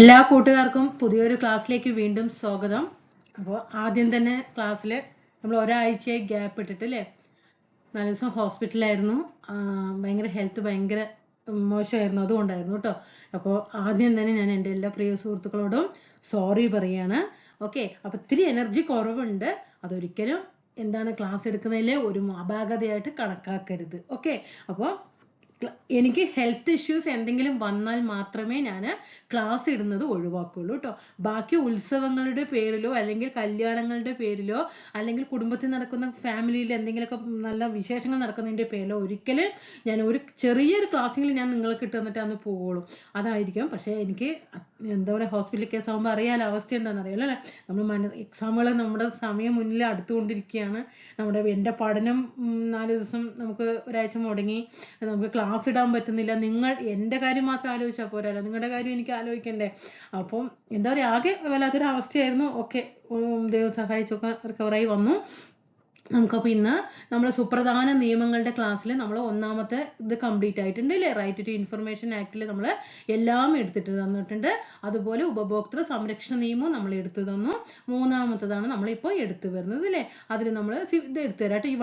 എല്ലാ കൂട്ടുകാർക്കും പുതിയൊരു ക്ലാസ്സിലേക്ക് വീണ്ടും സ്വാഗതം. അപ്പോൾ ആദ്യം തന്നെ ക്ലാസ്സിൽ നമ്മൾ ഒരാഴ്ചയായി ഗ്യാപ്പ് ഇട്ടിട്ട് അല്ലേ നാല് ദിവസം ഹോസ്പിറ്റലായിരുന്നു ഭയങ്കര ഹെൽത്ത് ഭയങ്കര മോശമായിരുന്നു. അതുകൊണ്ടായിരുന്നു കേട്ടോ അപ്പോൾ ആദ്യം തന്നെ ഞാൻ എന്റെ എല്ലാ പ്രിയ സുഹൃത്തുക്കളോടും സോറി പറയാണ്. ഓക്കെ അപ്പോൾ ഇത്തിരി എനർജി കുറവുണ്ട്. അതൊരിക്കലും എന്താണ് ക്ലാസ് എടുക്കുന്നതിൽ ഒരു അപാകതയായിട്ട് കണക്കാക്കരുത്. ഓക്കെ അപ്പോൾ എനിക്ക് ഹെൽത്ത് ഇഷ്യൂസ് എന്തെങ്കിലും വന്നാൽ മാത്രമേ ഞാൻ ക്ലാസ് ഇടുന്നത് ഒഴിവാക്കുള്ളൂ കേട്ടോ ബാക്കി ഉത്സവങ്ങളുടെ പേരിലോ അല്ലെങ്കിൽ കല്യാണങ്ങളുടെ പേരിലോ അല്ലെങ്കിൽ കുടുംബത്തിൽ നടക്കുന്ന ഫാമിലിയിൽ എന്തെങ്കിലുമൊക്കെ നല്ല വിശേഷങ്ങൾ നടക്കുന്നതിന്റെ പേരിലോ ഒരിക്കലും ഞാൻ ഒരു ചെറിയൊരു ക്ലാസ്സെങ്കിലും ഞാൻ നിങ്ങൾക്ക് തന്നിട്ട് അന്ന് പോവുള്ളൂ. അതായിരിക്കും. പക്ഷേ എനിക്ക് എന്താ പറയുക ഹോസ്പിറ്റൽ കേസ് ആകുമ്പോൾ അറിയാലോ അവസ്ഥ എന്താണെന്ന് അറിയാലോ അല്ലേ? നമ്മൾ മന എക്സാമുകൾ നമ്മുടെ സമയം മുന്നിൽ അടുത്തുകൊണ്ടിരിക്കുകയാണ്. നമ്മുടെ എന്റെ പഠനം നാല് ദിവസം നമുക്ക് ഒരാഴ്ച മുടങ്ങി നമുക്ക് ക്ലാസ് ഇടാൻ പറ്റുന്നില്ല. നിങ്ങൾ എന്റെ കാര്യം മാത്രം ആലോചിച്ചാൽ പോരല്ലോ നിങ്ങളുടെ കാര്യം എനിക്ക് ആലോചിക്കണ്ടേ. അപ്പം എന്താ പറയുക ആകെ വല്ലാത്തൊരു അവസ്ഥയായിരുന്നു ഓക്കെ ദൈവം സഹായിച്ചൊക്കെ റിക്കവറായി വന്നു. നമുക്കപ്പോൾ ഇന്ന് നമ്മൾ സുപ്രധാന നിയമങ്ങളുടെ ക്ലാസ്സിൽ നമ്മൾ ഒന്നാമത്തെ ഇത് കംപ്ലീറ്റ് ആയിട്ടുണ്ട് അല്ലേ റൈറ്റ് ടു ഇൻഫർമേഷൻ ആക്ടിൽ നമ്മൾ എല്ലാം എടുത്തിട്ട് തന്നിട്ടുണ്ട്. അതുപോലെ ഉപഭോക്തൃ സംരക്ഷണ നിയമവും നമ്മൾ എടുത്തു തന്നു. മൂന്നാമത്തതാണ് നമ്മളിപ്പോൾ എടുത്തു വരുന്നത് അല്ലേ അതിൽ നമ്മൾ ഇത് എടുത്തു തരാം. ഈ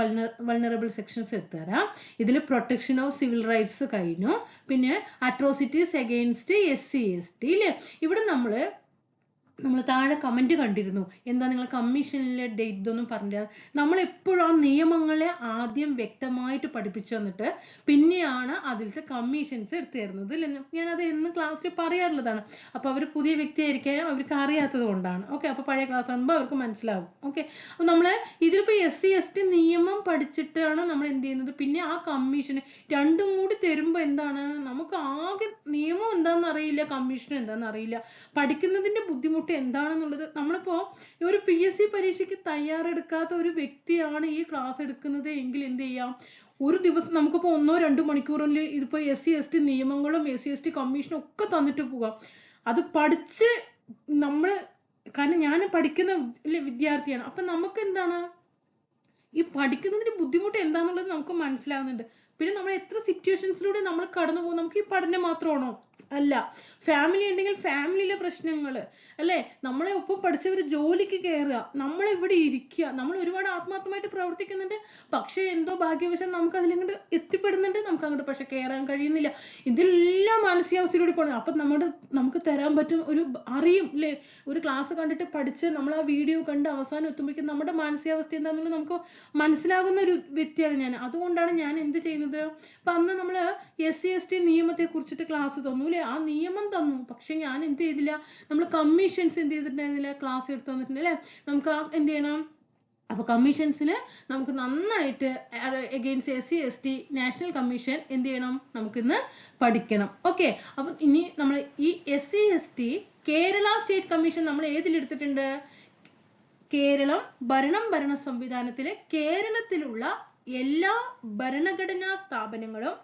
വൾണറബിൾ സെക്ഷൻസ് എടുത്തു തരാം. ഇതിൽ പ്രൊട്ടക്ഷൻ ഓഫ് സിവിൽ റൈറ്റ്സ് കഴിഞ്ഞു. പിന്നെ atrocities against S C S T അല്ലേ ഇവിടെ നമ്മൾ നമ്മൾ താഴെ കമന്റ് കണ്ടിരുന്നു. എന്താ നിങ്ങൾ കമ്മീഷനിലെ ഡേറ്റ് ഇതൊന്നും പറഞ്ഞില്ല. നമ്മൾ എപ്പോഴും ആ നിയമങ്ങളെ ആദ്യം വ്യക്തമായിട്ട് പഠിപ്പിച്ചു തന്നിട്ട് പിന്നെയാണ് അതിലത്തെ കമ്മീഷൻസ് എടുത്തു തരുന്നത് ഞാൻ എന്ന് ക്ലാസ്സിൽ പറയാറുള്ളതാണ്. അപ്പോൾ അവർ പുതിയ വ്യക്തിയായിരിക്കാം അവർക്ക് അറിയാത്തത് കൊണ്ടാണ്. ഓക്കെ അപ്പോൾ പഴയ ക്ലാസ് ആകുമ്പോൾ അവർക്ക് മനസ്സിലാവും. ഓക്കെ അപ്പോൾ നമ്മൾ ഇതിലിപ്പോൾ എസ് സി എസ് ടി നിയമം പഠിച്ചിട്ടാണ് നമ്മൾ എന്ത് ചെയ്യുന്നത്? പിന്നെ ആ കമ്മീഷന് രണ്ടും കൂടി തരുമ്പോൾ എന്താണ്? നമുക്ക് ആകെ നിയമം എന്താണെന്ന് അറിയില്ല കമ്മീഷൻ എന്താണെന്ന് അറിയില്ല. പഠിക്കുന്നതിന്റെ ബുദ്ധിമുട്ട് എന്താണെന്നുള്ളത്. നമ്മളിപ്പോ ഈ ഒരു പി എസ് സി പരീക്ഷയ്ക്ക് തയ്യാറെടുക്കാത്ത ഒരു വ്യക്തിയാണ് ഈ ക്ലാസ് എടുക്കുന്നത് എങ്കിൽ എന്ത് ചെയ്യാം? ഒരു ദിവസം നമുക്കിപ്പോ ഒന്നോ രണ്ടോ മണിക്കൂറിൽ ഇതിപ്പോ എസ് സി എസ് ടി നിയമങ്ങളും എസ് സി എസ് ടി കമ്മീഷനും ഒക്കെ തന്നിട്ട് പോകാം. അത് പഠിച്ച് നമ്മൾ കാരണം ഞാൻ പഠിക്കുന്ന വിദ്യാർത്ഥിയാണ്. അപ്പൊ നമുക്ക് എന്താണ്? ഈ പഠിക്കുന്നതിന്റെ ബുദ്ധിമുട്ട് എന്താണെന്നുള്ളത് നമുക്ക് മനസ്സിലാവുന്നുണ്ട്. പിന്നെ നമ്മൾ എത്ര സിറ്റുവേഷൻസിലൂടെ നമ്മൾ കടന്നു പോകും നമുക്ക് ഈ പഠനം മാത്രമാണോ? അല്ല ഫാമിലി ഉണ്ടെങ്കിൽ ഫാമിലിയിലെ പ്രശ്നങ്ങൾ അല്ലേ? നമ്മളെ ഒപ്പം പഠിച്ചവർ ജോലിക്ക് കയറുക നമ്മൾ ഇവിടെ ഇരിക്കുക. നമ്മൾ ഒരുപാട് ആത്മാർത്ഥമായിട്ട് പ്രവർത്തിക്കുന്നുണ്ട്. പക്ഷേ എന്തോ ഭാഗ്യവശം നമുക്ക് അതിലങ്ങോട്ട് എത്തിപ്പെടുന്നുണ്ട്. നമുക്ക് അങ്ങോട്ട് പക്ഷെ കയറാൻ കഴിയുന്നില്ല. ഇതെല്ലാം മാനസികാവസ്ഥയിലൂടെ പോകണം അപ്പം നമ്മുടെ നമുക്ക് തരാൻ പറ്റും ഒരു അറിയും അല്ലേ ഒരു ക്ലാസ് കണ്ടിട്ട് പഠിച്ച് നമ്മൾ ആ വീഡിയോ കണ്ട് അവസാനം എത്തുമ്പോഴേക്കും നമ്മുടെ മാനസികാവസ്ഥ എന്താണെന്നുള്ളത് നമുക്ക് മനസ്സിലാകുന്ന ഒരു വ്യക്തിയാണ് ഞാൻ. അതുകൊണ്ടാണ് ഞാൻ എന്ത് ചെയ്യുന്നത്? അപ്പൊ അന്ന് നമ്മൾ എസ് സി എസ് ടി നിയമത്തെ കുറിച്ചിട്ട് ക്ലാസ് തന്നു. അല്ലേ ആ നിയമം തന്നു. പക്ഷെ ഞാൻ എന്ത് ചെയ്തില്ല? നമ്മൾ കമ്മീഷൻസ് എന്ത് ചെയ്തിട്ടുണ്ടായിരുന്നില്ല? ക്ലാസ് എടുത്ത് തന്നിട്ടുണ്ട് അല്ലെ? നമുക്ക് ആ എന്ത് ചെയ്യണം? അപ്പൊ കമ്മീഷൻസിൽ നമുക്ക് നന്നായിട്ട് against S C S T national commission എന്ത് ചെയ്യണം? നമുക്കിന്ന് പഠിക്കണം. ഓക്കെ അപ്പൊ ഇനി നമ്മൾ ഈ S C S T Kerala state commission നമ്മൾ ഏതിലെടുത്തിട്ടുണ്ട്? കേരളം ഭരണം ഭരണ സംവിധാനത്തിലെ കേരളത്തിലുള്ള എല്ലാ ഭരണഘടനാ സ്ഥാപനങ്ങളും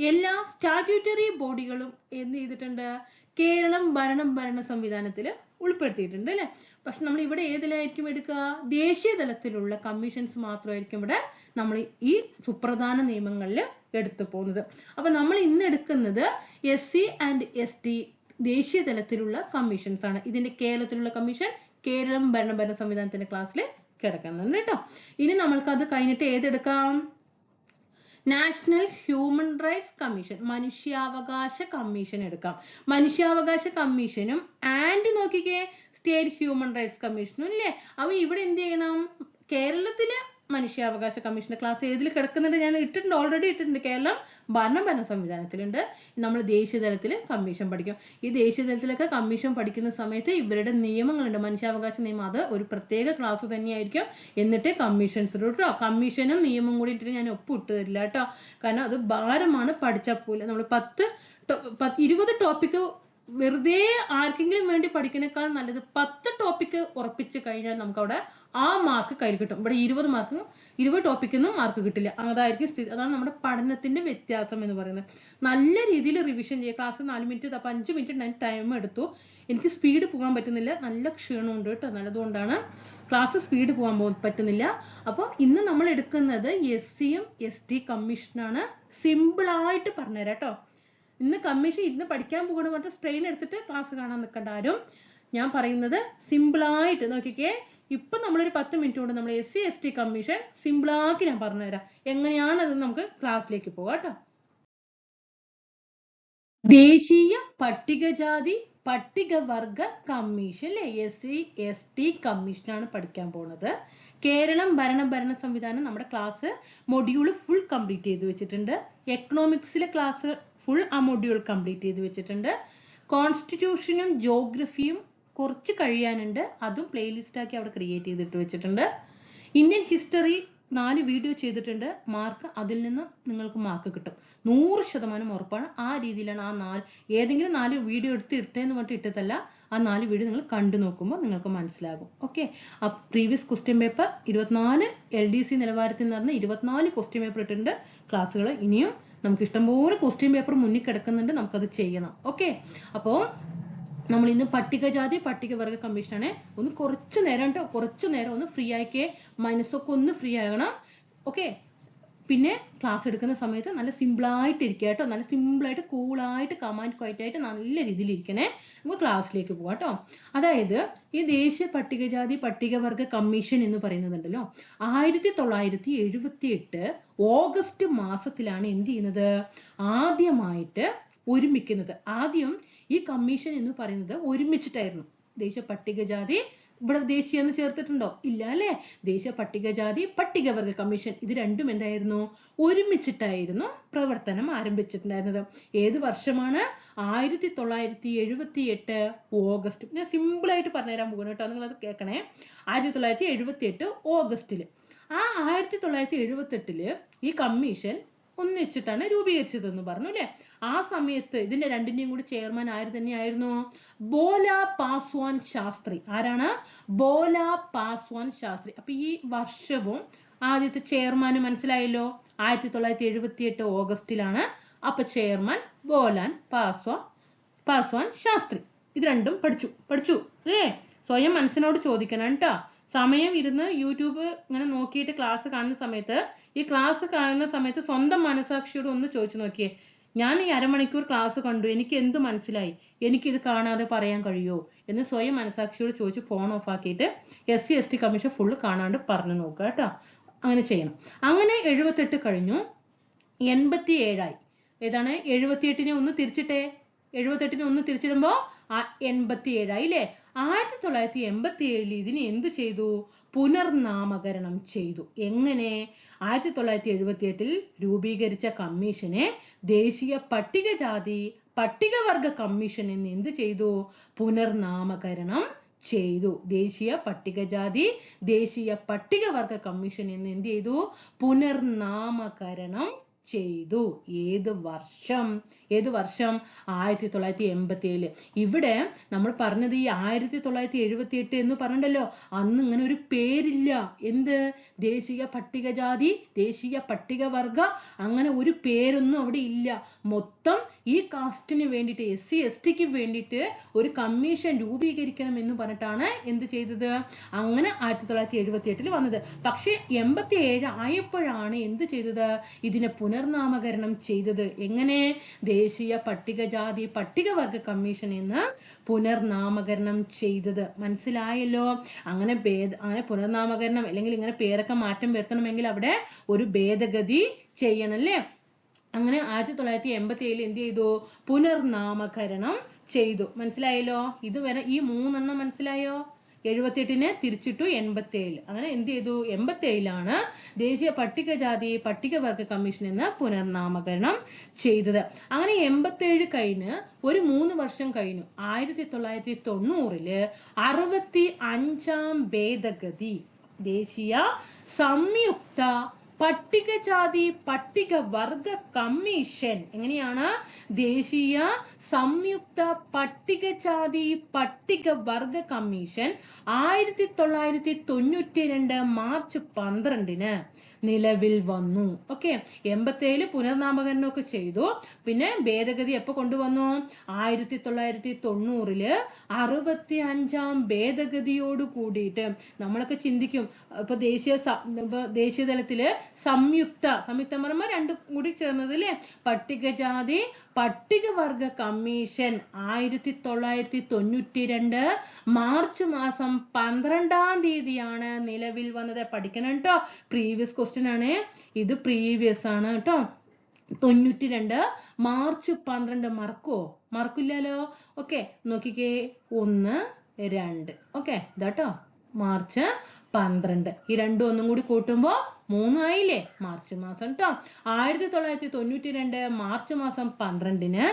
എല്ലാ സ്റ്റാറ്റ്യൂട്ടറി ബോഡികളും എന്ത് ചെയ്തിട്ടുണ്ട്? കേരളം ഭരണം ഭരണ സംവിധാനത്തിൽ ഉൾപ്പെടുത്തിയിട്ടുണ്ട് അല്ലെ? പക്ഷെ നമ്മൾ ഇവിടെ ഏതിലായിരിക്കും എടുക്കുക? ദേശീയ തലത്തിലുള്ള കമ്മീഷൻസ് മാത്രമായിരിക്കും ഇവിടെ നമ്മൾ ഈ സുപ്രധാന നിയമങ്ങളിൽ എടുത്തു പോകുന്നത്. അപ്പൊ നമ്മൾ ഇന്ന് എടുക്കുന്നത് S C and S T ദേശീയ തലത്തിലുള്ള കമ്മീഷൻസ് ആണ്. ഇതിന്റെ കേരളത്തിലുള്ള കമ്മീഷൻ കേരളം ഭരണ ഭരണ സംവിധാനത്തിന്റെ ക്ലാസ്സിൽ കിടക്കുന്നുണ്ട് കേട്ടോ. ഇനി നമ്മൾക്ക് അത് കഴിഞ്ഞിട്ട് ഏതെടുക്കാം? നാഷണൽ ഹ്യൂമൻ റൈറ്റ്സ് കമ്മീഷൻ മനുഷ്യാവകാശ കമ്മീഷൻ എടുക്കാം. മനുഷ്യാവകാശ കമ്മീഷനും ആൻഡ് നോക്കിക്കേ സ്റ്റേറ്റ് ഹ്യൂമൻ റൈറ്റ്സ് കമ്മീഷനും അല്ലേ അവ ഇവിടെ എന്ത് ചെയ്യണം? കേരളത്തിലെ മനുഷ്യാവകാശ കമ്മീഷന്റെ ക്ലാസ് ഏതിൽ കിടക്കുന്നുണ്ട് ഞാൻ ഇട്ടിട്ടുണ്ട് ഓൾറെഡി ഇട്ടിട്ടുണ്ട്. കേരളം ഭരണഭരണ സംവിധാനത്തിലുണ്ട്. നമ്മൾ ദേശീയ തലത്തിൽ കമ്മീഷൻ പഠിക്കും. ഈ ദേശീയ തലത്തിലൊക്കെ കമ്മീഷൻ പഠിക്കുന്ന സമയത്ത് ഇവരുടെ നിയമങ്ങളുണ്ട്. മനുഷ്യാവകാശ നിയമം അത് ഒരു പ്രത്യേക ക്ലാസ് തന്നെയായിരിക്കും എന്നിട്ട് കമ്മീഷൻസ് കേട്ടോ കമ്മീഷനും നിയമം കൂടി ഇട്ടിട്ട് ഞാൻ ഒപ്പിട്ട് തരില്ല കേട്ടോ. കാരണം അത് ഭാരമാണ് പഠിച്ചാൽ പോലെ. നമ്മൾ പത്ത് ഇരുപത് ടോപ്പിക്ക് വെറുതെ ആർക്കെങ്കിലും വേണ്ടി പഠിക്കുന്നേക്കാൾ നല്ലത് പത്ത് ടോപ്പിക്ക് ഉറപ്പിച്ച് കഴിഞ്ഞാൽ നമുക്ക് അവിടെ ആ മാർക്ക് കയ്യിൽ കിട്ടും. ഇവിടെ ഇരുപത് മാർക്ക് ഇരുപത് ടോപ്പിക്കൊന്നും മാർക്ക് കിട്ടില്ല. അതായിരിക്കും സ്ഥിതി. അതാണ് നമ്മുടെ പഠനത്തിന്റെ വ്യത്യാസം എന്ന് പറയുന്നത്. നല്ല രീതിയിൽ റിവിഷൻ ചെയ്യുക ക്ലാസ് നാല് മിനിറ്റ് അപ്പൊ അഞ്ച് മിനിറ്റ് ഞാൻ ടൈം എടുത്തു. എനിക്ക് സ്പീഡ് പോകാൻ പറ്റുന്നില്ല. നല്ല ക്ഷീണമുണ്ട് കേട്ടോ. നല്ലതുകൊണ്ടാണ് ക്ലാസ് സ്പീഡ് പോകാൻ പറ്റുന്നില്ല. അപ്പോൾ ഇന്ന് നമ്മൾ എടുക്കുന്നത് എസ് സിയും എസ് ടി കമ്മീഷനാണ് സിമ്പിൾ ആയിട്ട് പറഞ്ഞുതരാം കേട്ടോ. ഇന്ന് കമ്മീഷൻ ഇരുന്ന് പഠിക്കാൻ പോകണം പറഞ്ഞിട്ട് സ്ട്രെയിൻ എടുത്തിട്ട് ക്ലാസ് കാണാൻ നിൽക്കണ്ട ആരും. ഞാൻ പറയുന്നത് ആയിട്ട് നോക്കിക്കേ. ഇപ്പം നമ്മളൊരു പത്ത് മിനിറ്റ് കൊണ്ട് നമ്മൾ S C S T commission സിമ്പിളാക്കി ഞാൻ പറഞ്ഞുതരാം. എങ്ങനെയാണ് അത് നമുക്ക് ക്ലാസ്സിലേക്ക് പോകാം കേട്ടോ. ദേശീയ പട്ടികജാതി പട്ടികവർഗ കമ്മീഷൻ അല്ലെ എസ് സി എസ് ടി കമ്മീഷനാണ് പഠിക്കാൻ പോണത്. കേരളം ഭരണ ഭരണ സംവിധാനം നമ്മുടെ ക്ലാസ് മൊഡ്യൂൾ ഫുൾ കംപ്ലീറ്റ് ചെയ്ത് വെച്ചിട്ടുണ്ട്. എക്കണോമിക്സിലെ ക്ലാസ് ഫുൾ ആ മൊഡ്യൂൾ കംപ്ലീറ്റ് ചെയ്ത് വെച്ചിട്ടുണ്ട്. കോൺസ്റ്റിറ്റ്യൂഷനും ജോഗ്രഫിയും കുറച്ച് കഴിയാനുണ്ട്. അതും പ്ലേലിസ്റ്റ് ആക്കി അവിടെ ക്രിയേറ്റ് ചെയ്തിട്ട് വെച്ചിട്ടുണ്ട്. ഇന്ത്യൻ ഹിസ്റ്ററി നാല് വീഡിയോ ചെയ്തിട്ടുണ്ട്. മാർക്ക് അതിൽ നിന്ന് നിങ്ങൾക്ക് മാർക്ക് കിട്ടും. നൂറ് ശതമാനം ഉറപ്പാണ്. ആ രീതിയിലാണ് ആ നാല് ഏതെങ്കിലും നാല് വീഡിയോ എടുത്ത് ഇട്ടേന്ന് പറഞ്ഞിട്ട് ഇട്ടതല്ല. ആ നാല് വീഡിയോ നിങ്ങൾ കണ്ടു നോക്കുമ്പോൾ നിങ്ങൾക്ക് മനസ്സിലാകും. ഓക്കെ ആ പ്രീവിയസ് ക്വസ്റ്റ്യൻ പേപ്പർ ഇരുപത്തിനാല് എൽ ഡി സി നിലവാരത്തിൽ നിന്ന് പറഞ്ഞ ഇരുപത്തിനാല് ക്വസ്റ്റ്യൻ പേപ്പർ ഇട്ടിട്ടുണ്ട്. ക്ലാസ്സുകൾ ഇനിയും നമുക്ക് ഇഷ്ടംപോലെ ക്വസ്റ്റ്യൻ പേപ്പർ മുന്നിൽ കിടക്കുന്നുണ്ട് നമുക്കത് ചെയ്യണം. ഓക്കെ അപ്പോൾ നമ്മൾ ഇന്ന് പട്ടികജാതി പട്ടികവർഗ കമ്മീഷനാണ് ഒന്ന് കുറച്ച് നേരം കേട്ടോ. കുറച്ച് നേരം ഒന്ന് ഫ്രീ ആക്കിയേ മനസ്സൊക്കെ ഒന്ന് ഫ്രീ ആകണം. ഓക്കെ പിന്നെ ക്ലാസ് എടുക്കുന്ന സമയത്ത് നല്ല സിമ്പിൾ ആയിട്ട് ഇരിക്കുക കേട്ടോ. നല്ല കൂൾ ആയിട്ട് കമാൻഡ് ക്വയറ്റ് ആയിട്ട് നല്ല രീതിയിൽ ഇരിക്കണേ. നമുക്ക് ക്ലാസ്സിലേക്ക് പോവാം കേട്ടോ. അതായത് ഈ ദേശീയ പട്ടികജാതി പട്ടികവർഗ കമ്മീഷൻ എന്ന് പറയുന്നതുണ്ടല്ലോ. ആയിരത്തി തൊള്ളായിരത്തി എഴുപത്തി എട്ട് ഓഗസ്റ്റ് മാസത്തിലാണ് എന്ത് ചെയ്യുന്നത്? ആദ്യമായിട്ട് ഒരുമിക്കുന്നത്. ആദ്യം ഈ കമ്മീഷൻ എന്ന് പറയുന്നത് ഒരുമിച്ചിട്ടായിരുന്നു. ദേശീയ പട്ടികജാതി ഇവിടെ ദേശീയ എന്ന് ചേർത്തിട്ടുണ്ടോ? ഇല്ല അല്ലേ ദേശീയ പട്ടികജാതി പട്ടികവർഗ കമ്മീഷൻ ഇത് രണ്ടും എന്തായിരുന്നു? ഒരുമിച്ചിട്ടായിരുന്നു പ്രവർത്തനം ആരംഭിച്ചിട്ടുണ്ടായിരുന്നത്. ഏത് വർഷമാണ്? ആയിരത്തി തൊള്ളായിരത്തി എഴുപത്തി എട്ട് ഓഗസ്റ്റ്. ഞാൻ സിമ്പിൾ ആയിട്ട് പറഞ്ഞുതരാൻ പോകുന്നു കേട്ടോ. നിങ്ങൾ അത് കേൾക്കണേ. ആയിരത്തി തൊള്ളായിരത്തി എഴുപത്തി എട്ട് ഓഗസ്റ്റിൽ. ആ ആയിരത്തി തൊള്ളായിരത്തി എഴുപത്തി എട്ടിൽ ഈ കമ്മീഷൻ ഒന്നിച്ചിട്ടാണ് രൂപീകരിച്ചതെന്ന് പറഞ്ഞു അല്ലെ? ആ സമയത്ത് ഇതിന്റെ രണ്ടിന്റെയും കൂടി ചെയർമാൻ ആര് തന്നെയായിരുന്നു? ബോല പാസ്വാൻ ശാസ്ത്രി. ആരാണ്? ബോല പാസ്വാൻ ശാസ്ത്രി. അപ്പൊ ഈ വർഷവും ആദ്യത്തെ ചെയർമാന് മനസ്സിലായല്ലോ? ആയിരത്തി തൊള്ളായിരത്തി എഴുപത്തി എട്ട് ഓഗസ്റ്റിലാണ് അപ്പൊ ചെയർമാൻ ബോലാൻ പാസ്വാൻ പാസ്വാൻ ശാസ്ത്രി. ഇത് രണ്ടും പഠിച്ചു. പഠിച്ചു. അല്ലേ സ്വയം മനസ്സിനോട് ചോദിക്കണം കേട്ടോ. സമയം ഇരുന്ന് യൂട്യൂബ് ഇങ്ങനെ നോക്കിയിട്ട് ക്ലാസ് കാണുന്ന സമയത്ത് ഈ ക്ലാസ് കാണുന്ന സമയത്ത് സ്വന്തം മനസാക്ഷിയോട് ഒന്ന് ചോദിച്ചു നോക്കിയേ. ഞാൻ ഈ അരമണിക്കൂർ ക്ലാസ് കണ്ടു. എനിക്ക് എന്ത് മനസ്സിലായി? എനിക്കിത് കാണാതെ പറയാൻ കഴിയുമോ എന്ന് സ്വയം മനസാക്ഷിയോട് ചോദിച്ച് ഫോൺ ഓഫ് ആക്കിയിട്ട് S C S T commission full കാണാണ്ട് പറഞ്ഞു നോക്കുക കേട്ടോ. അങ്ങനെ ചെയ്യണം. അങ്ങനെ എഴുപത്തെട്ട് കഴിഞ്ഞു. എൺപത്തി ഏഴായി ഏതാണ്? എഴുപത്തിയെട്ടിനെ ഒന്ന് തിരിച്ചിട്ടേ. എഴുപത്തെട്ടിനെ ഒന്ന് തിരിച്ചിടുമ്പോ ആ എൺപത്തി ഏഴായി അല്ലേ ആയിരത്തി തൊള്ളായിരത്തി എൺപത്തി ഏഴിൽ ഇതിന് എന്ത് ചെയ്തു? പുനർനാമകരണം ചെയ്തു. എങ്ങനെ? ആയിരത്തി തൊള്ളായിരത്തി എഴുപത്തി എട്ടിൽ രൂപീകരിച്ച കമ്മീഷനെ ദേശീയ പട്ടികജാതി പട്ടികവർഗ കമ്മീഷൻ എന്ന് എന്ത് ചെയ്തു? പുനർനാമകരണം ചെയ്തു. ദേശീയ പട്ടികജാതി ദേശീയ പട്ടികവർഗ കമ്മീഷൻ എന്ന് എന്ത് ചെയ്തു? പുനർനാമകരണം ചെയ്തു. ഏത് വർഷം? ഏത് വർഷം? ആയിരത്തി തൊള്ളായിരത്തി എൺപത്തി ഏഴിൽ ഇവിടെ നമ്മൾ പറഞ്ഞത് ഈ ആയിരത്തി തൊള്ളായിരത്തി എഴുപത്തി എട്ട് എന്ന് പറഞ്ഞല്ലോ. അന്ന് ഇങ്ങനെ ഒരു പേരില്ല. എന്ത്? ദേശീയ പട്ടികജാതി ദേശീയ പട്ടികവർഗ അങ്ങനെ ഒരു പേരൊന്നും അവിടെ ഇല്ല. മൊത്തം ഈ കാസ്റ്റിന് വേണ്ടിയിട്ട് എസ് സി എസ് ടിക്ക് വേണ്ടിയിട്ട് ഒരു കമ്മീഷൻ രൂപീകരിക്കണം എന്ന് പറഞ്ഞിട്ടാണ് എന്ത് ചെയ്തത്? അങ്ങനെ ആയിരത്തി തൊള്ളായിരത്തി എഴുപത്തി എട്ടിൽ വന്നത്. പക്ഷേ എൺപത്തി ഏഴ് ആയപ്പോഴാണ് എന്ത് ചെയ്തത്? ഇതിനെ പുനർനാമകരണം ചെയ്തത്. എങ്ങനെ? ദേശീയ പട്ടികജാതി പട്ടികവർഗ കമ്മീഷൻ എന്ന് പുനർനാമകരണം ചെയ്തത്. മനസ്സിലായല്ലോ? അങ്ങനെ ഭേദ അങ്ങനെ പുനർനാമകരണം അല്ലെങ്കിൽ ഇങ്ങനെ പേരൊക്കെ മാറ്റം വരുത്തണമെങ്കിൽ അവിടെ ഒരു ഭേദഗതി ചെയ്യണം അല്ലേ അങ്ങനെ ആയിരത്തി തൊള്ളായിരത്തി എൺപത്തി ഏഴിൽ എന്ത് ചെയ്തു? പുനർനാമകരണം ചെയ്തു. മനസ്സിലായല്ലോ? ഇതുവരെ ഈ മൂന്നെണ്ണം മനസ്സിലായോ? എഴുപത്തിയെട്ടിനെ തിരിച്ചിട്ടു എൺപത്തി ഏഴ് അങ്ങനെ എന്ത് ചെയ്തു? എൺപത്തി ഏഴിലാണ് ദേശീയ പട്ടികജാതി പട്ടികവർഗ കമ്മീഷൻ എന്ന് പുനർനാമകരണം ചെയ്തത്. അങ്ങനെ എൺപത്തി ഏഴ് കഴിഞ്ഞ് ഒരു മൂന്ന് വർഷം കഴിഞ്ഞു. ആയിരത്തി തൊള്ളായിരത്തി തൊണ്ണൂറിൽ അറുപത്തി അഞ്ചാം ഭേദഗതി ദേശീയ സംയുക്ത പട്ടികജാതി പട്ടികവർഗ കമ്മീഷൻ. എങ്ങനെയാണ്? ദേശീയ സംയുക്ത പട്ടികജാതി പട്ടികവർഗ കമ്മീഷൻ ആയിരത്തി തൊള്ളായിരത്തി തൊണ്ണൂറ്റി രണ്ട് മാർച്ച് പന്ത്രണ്ടിന്. നിലവിൽ വന്നു. ഓക്കെ എൺപത്തേഴിൽ പുനർനാമകരണമൊക്കെ ചെയ്തു. പിന്നെ ഭേദഗതി എപ്പോ കൊണ്ടുവന്നു? ആയിരത്തി തൊള്ളായിരത്തി തൊണ്ണൂറിൽ അറുപത്തി അഞ്ചാം ഭേദഗതിയോട് കൂടിയിട്ട് നമ്മളൊക്കെ ചിന്തിക്കും. ഇപ്പൊ ദേശീയ ദേശീയ തലത്തിൽ സംയുക്ത സംയുക്തം പറയുമ്പോൾ രണ്ടും കൂടി ചേർന്നത് അല്ലേ? പട്ടികജാതി പട്ടികവർഗ കമ്മീഷൻ ആയിരത്തി തൊള്ളായിരത്തി തൊണ്ണൂറ്റി രണ്ട് മാർച്ച് മാസം പന്ത്രണ്ടാം തീയതിയാണ് നിലവിൽ വന്നത്. പഠിക്കണം കേട്ടോ. പ്രീവിയസ് ക്വസ്റ്റ്യൻ ആണ്. ഇത് പ്രീവിയസ് ആണ് കേട്ടോ. തൊണ്ണൂറ്റി രണ്ട് മാർച്ച് പന്ത്രണ്ട്. മറക്കുവോ? മറക്കില്ലല്ലോ. ഓക്കെ നോക്കിക്കേ. ഒന്ന് രണ്ട്. ഓക്കെ ഇതാട്ടോ. മാർച്ച് പന്ത്രണ്ട്. ഈ രണ്ടും ഒന്നും കൂടി കൂട്ടുമ്പോ മൂന്ന് ആയില്ലേ മാർച്ച് മാസം കേട്ടോ ആയിരത്തി തൊള്ളായിരത്തി തൊണ്ണൂറ്റി രണ്ട് മാർച്ച് മാസം പന്ത്രണ്ടിന്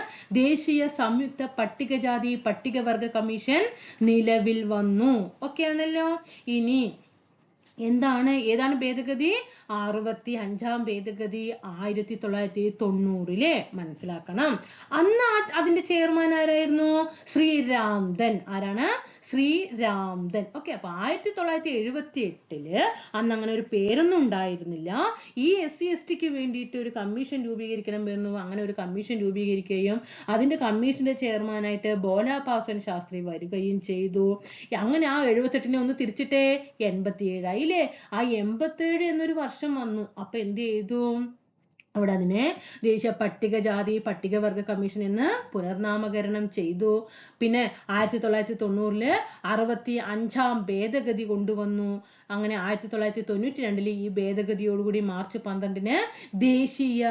ദേശീയ സംയുക്ത പട്ടികജാതി പട്ടികവർഗ കമ്മീഷൻ നിലവിൽ വന്നു. ഓക്കെ ആണല്ലോ? ഇനി എന്താണ്? ഏതാണ് ഭേദഗതി? അറുപത്തി അഞ്ചാം ഭേദഗതി ആയിരത്തി തൊള്ളായിരത്തി തൊണ്ണൂറിലെ മനസ്സിലാക്കണം. അന്ന് അതിന്റെ ചെയർമാൻ ആരായിരുന്നു? ശ്രീരാംദൻ ആരാണ്? ശ്രീരാംദൻ ഓക്കെ അപ്പൊ ആയിരത്തി തൊള്ളായിരത്തി എഴുപത്തി എട്ടിൽ അന്ന് അങ്ങനെ ഒരു പേരൊന്നും ഉണ്ടായിരുന്നില്ല. ഈ എസ് സി എസ് ടിക്ക് വേണ്ടിയിട്ട് ഒരു കമ്മീഷൻ രൂപീകരിക്കണം എന്ന് അങ്ങനെ ഒരു കമ്മീഷൻ രൂപീകരിക്കുകയും അതിന്റെ കമ്മീഷന്റെ ചെയർമാനായിട്ട് ബോല പാസൻ ശാസ്ത്രി വരികയും ചെയ്തു. അങ്ങനെ ആ എഴുപത്തെട്ടിനെ ഒന്ന് തിരിച്ചിട്ടേ എൺപത്തിയേഴായി ഇല്ലേ? ആ എൺപത്തേഴ് എന്നൊരു വർഷം വന്നു. അപ്പൊ എന്ത് ചെയ്തു? അവിടെ അതിനെ ദേശീയ പട്ടികജാതി പട്ടികവർഗ കമ്മീഷൻ എന്ന് പുനർനാമകരണം ചെയ്തു. പിന്നെ ആയിരത്തി തൊള്ളായിരത്തി തൊണ്ണൂറിൽ അറുപത്തി അഞ്ചാം ഭേദഗതി കൊണ്ടുവന്നു. അങ്ങനെ ആയിരത്തി തൊള്ളായിരത്തി തൊണ്ണൂറ്റി രണ്ടിൽ ഈ ഭേദഗതിയോടുകൂടി മാർച്ച് പന്ത്രണ്ടിന് ദേശീയ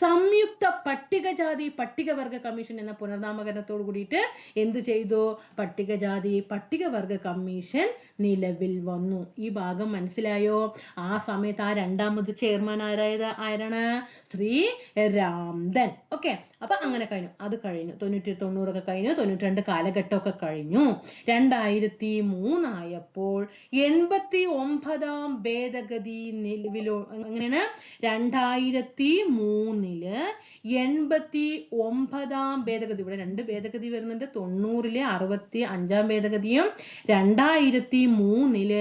സംയുക്ത പട്ടികജാതി പട്ടികവർഗ കമ്മീഷൻ എന്ന പുനർനാമകരണത്തോട് കൂടിയിട്ട് എന്ത് ചെയ്തു? പട്ടികജാതി പട്ടികവർഗ കമ്മീഷൻ നിലവിൽ വന്നു. ഈ ഭാഗം മനസ്സിലായോ? ആ സമയത്ത് ആ രണ്ടാമത് ചെയർമാൻ ആരായത്? ആരാണ്? ശ്രീ രാംദൻ ഓക്കെ അപ്പൊ അങ്ങനെ കഴിഞ്ഞു. അത് കഴിഞ്ഞു. തൊണ്ണൂറ്റി തൊണ്ണൂറൊക്കെ കഴിഞ്ഞു. തൊണ്ണൂറ്റി രണ്ട് കാലഘട്ടമൊക്കെ കഴിഞ്ഞു. രണ്ടായിരത്തി മൂന്നായപ്പോൾ എൺപത്തി ഒമ്പതാം ഭേദഗതി നിലവിലോ എങ്ങനെയാണ്? രണ്ടായിരത്തി മൂന്നിൽ എൺപത്തി ഒമ്പതാം ഭേദഗതി. ഇവിടെ രണ്ട് ഭേദഗതി വരുന്നുണ്ട്. തൊണ്ണൂറിലെ അറുപത്തി അഞ്ചാം ഭേദഗതിയും രണ്ടായിരത്തി മൂന്നിൽ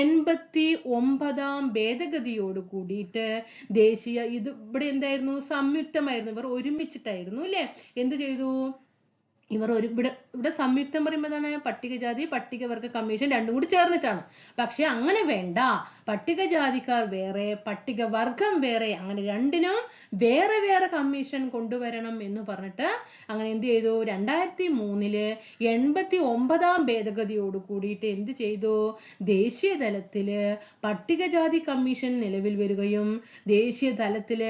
എൺപത്തി ഒമ്പതാം ഭേദഗതിയോട് കൂടിയിട്ട് ദേശീയ ഇത് ഇവിടെ എന്തായിരുന്നു? സംയുക്തമായിരുന്നു. ഇവർ ഒരുമിച്ചിട്ടായിരുന്നു അല്ലേ? എന്ത് ചെയ്തു? ഇവർ ഒരു ഇവിടെ ഇവിടെ സംയുക്തം പറയുമ്പോൾ എന്താണ്? പട്ടികജാതി പട്ടികവർഗ കമ്മീഷൻ രണ്ടും കൂടി ചേർന്നിട്ടാണ്. പക്ഷെ അങ്ങനെ വേണ്ട. പട്ടികജാതിക്കാർ വേറെ പട്ടികവർഗം വേറെ അങ്ങനെ രണ്ടിനും വേറെ വേറെ കമ്മീഷൻ കൊണ്ടുവരണം എന്ന് പറഞ്ഞിട്ട് അങ്ങനെ എന്ത് ചെയ്തു? രണ്ടായിരത്തി മൂന്നിൽ എൺപത്തി ഒമ്പതാം ഭേദഗതിയോട് കൂടിയിട്ട് എന്ത് ചെയ്തു? ദേശീയ തലത്തിൽ പട്ടികജാതി കമ്മീഷൻ നിലവിൽ വരികയും ദേശീയ തലത്തിൽ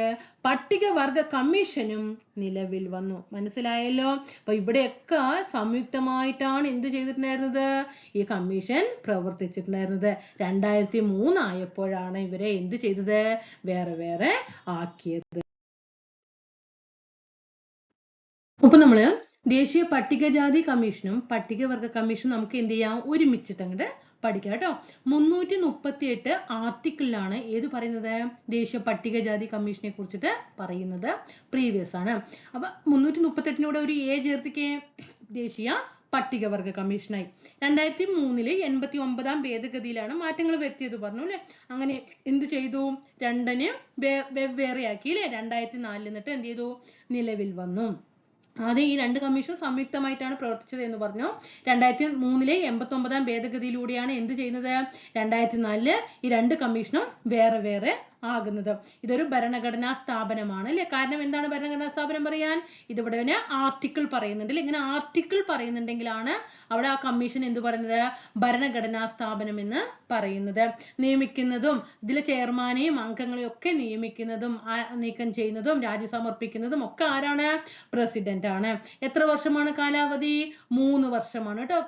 പട്ടികവർഗ കമ്മീഷനും നിലവിൽ വന്നു. മനസ്സിലായല്ലോ? അപ്പൊ ഇവിടെയൊക്കെ സംയുക്തമായിട്ടാണ് എന്ത് ചെയ്തിട്ടുണ്ടായിരുന്നത്? ഈ കമ്മീഷൻ പ്രവർത്തിച്ചിട്ടുണ്ടായിരുന്നത്. രണ്ടായിരത്തി മൂന്നായപ്പോഴാണ് ഇവരെ എന്ത് ചെയ്തത്? വേറെ വേറെ ആക്കിയത്. അപ്പൊ നമ്മൾ ദേശീയ പട്ടികജാതി കമ്മീഷനും പട്ടികവർഗ കമ്മീഷനും നമുക്ക് എന്ത് ചെയ്യാം? ഒരുമിച്ചിട്ട് അങ്ങോട്ട് പഠിക്കാം കേട്ടോ. മുന്നൂറ്റി മുപ്പത്തി എട്ട് ആർട്ടിക്കിളിലാണ് ഏത് പറയുന്നത്? ദേശീയ പട്ടികജാതി കമ്മീഷനെ കുറിച്ചിട്ട് പറയുന്നത് പ്രീവിയസ് ആണ്. അപ്പൊ മുന്നൂറ്റി മുപ്പത്തി എട്ടിനൂടെ ഒരു എ ചേർത്തിക്കേ. ദേശീയ പട്ടികവർഗ കമ്മീഷനായി. രണ്ടായിരത്തി മൂന്നിൽ എൺപത്തി ഒമ്പതാം ഭേദഗതിയിലാണ് മാറ്റങ്ങൾ വരുത്തിയത് പറഞ്ഞു അല്ലെ? അങ്ങനെ എന്ത് ചെയ്തു? രണ്ടിന് വെവ്വേറെയാക്കി അല്ലെ? രണ്ടായിരത്തി നാലിൽ എന്നിട്ട് എന്ത് ചെയ്തു? നിലവിൽ വന്നു. ആദ്യം ഈ രണ്ട് കമ്മീഷൻ സംയുക്തമായിട്ടാണ് പ്രവർത്തിച്ചത് എന്ന് പറഞ്ഞു. രണ്ടായിരത്തി മൂന്നിലെ എൺപത്തി ഒമ്പതാം ഭേദഗതിയിലൂടെയാണ് എന്ത് ചെയ്യുന്നത്? രണ്ടായിരത്തി നാലിൽ ഈ രണ്ട് കമ്മീഷനും വേറെ വേറെ ആകുന്നത്. ഇതൊരു ഭരണഘടനാ സ്ഥാപനമാണ് അല്ലെ? കാരണം എന്താണ് ഭരണഘടനാ സ്ഥാപനം പറയാൻ? ഇതിവിടെ ആർട്ടിക്കിൾ പറയുന്നുണ്ട് അല്ലെ? ഇങ്ങനെ ആർട്ടിക്കിൾ പറയുന്നുണ്ടെങ്കിലാണ് അവിടെ ആ കമ്മീഷൻ എന്ത് പറയുന്നത്? ഭരണഘടനാ സ്ഥാപനം എന്ന് പറയുന്നത്. നിയമിക്കുന്നതും ഇതിലെ ചെയർമാനെയും അംഗങ്ങളെയും ഒക്കെ നിയമിക്കുന്നതും നീക്കം ചെയ്യുന്നതും രാജി സമർപ്പിക്കുന്നതും ഒക്കെ ആരാണ്? പ്രസിഡന്റ് ആണ്. എത്ര വർഷമാണ് കാലാവധി? മൂന്ന് വർഷമാണ് കേട്ടോ.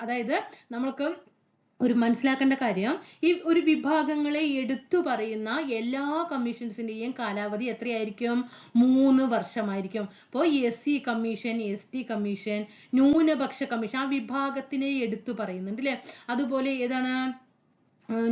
അതായത് നമ്മൾക്ക് ഒരു മനസ്സിലാക്കേണ്ട കാര്യം ഈ ഒരു വിഭാഗങ്ങളെ എടുത്തു പറയുന്ന എല്ലാ കമ്മീഷൻസിന്റെയും കാലാവധി എത്രയായിരിക്കും? മൂന്ന് വർഷമായിരിക്കും. അപ്പോൾ S C commission S T commission ന്യൂനപക്ഷ കമ്മീഷൻ ആ വിഭാഗത്തിനെ എടുത്തു പറയുന്നുണ്ട് അല്ലേ അതുപോലെ ഏതാണ്?